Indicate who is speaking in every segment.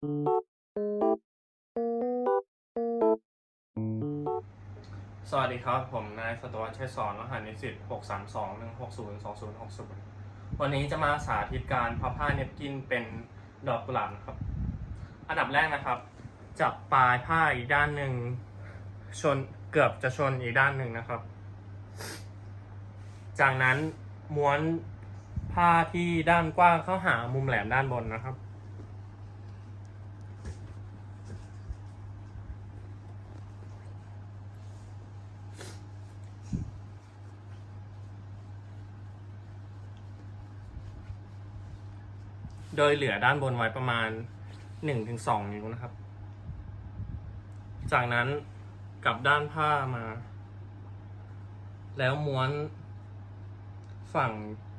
Speaker 1: สวัสดีครับ ผมนายสตวรรษชัยสอนรหัสนิสิต632 160 2060 วันนี้จะมาสาธิตการพับผ้าเนปกินเป็นดอกกุหลาบนะครับ อันดับแรกนะครับ จับปลายผ้าอีกด้านหนึ่งชนเกือบจะชนอีกด้านหนึ่งนะครับ จากนั้นม้วนผ้าที่ด้านกว้างเข้าหามุมแหลมด้านบนนะครับ โดยเหลือด้านบนไว้ประมาณ 1-2 นิ้วนะครับ จากนั้นกลับด้านผ้ามา แล้วม้วนฝั่ง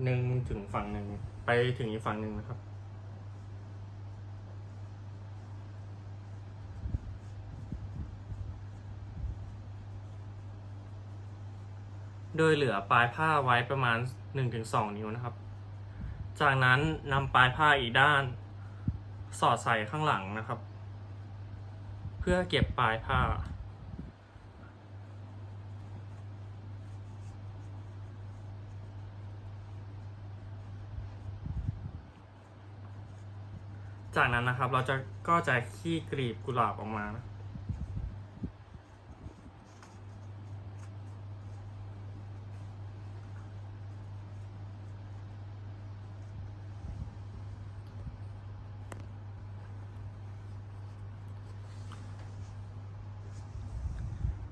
Speaker 1: หนึ่งถึงฝั่งหนึ่งไปถึงอีกฝั่งหนึ่งนะครับ โดยเหลือปลายผ้าไว้ประมาณ 1-2 นิ้วนะครับ จากนั้นนำปลายผ้าอีกด้าน สอดใส่ข้างหลังนะครับ เพื่อเก็บปลายผ้า จากนั้นนะครับเราจะก็จะขี้กรีบกุหลาบออกมานะ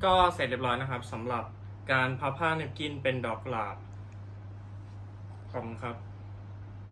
Speaker 1: ก็เสร็จเรียบร้อยนะครับสำหรับการพับผ้าเนปกินเป็นดอกกุหลาบขอบคุณครับ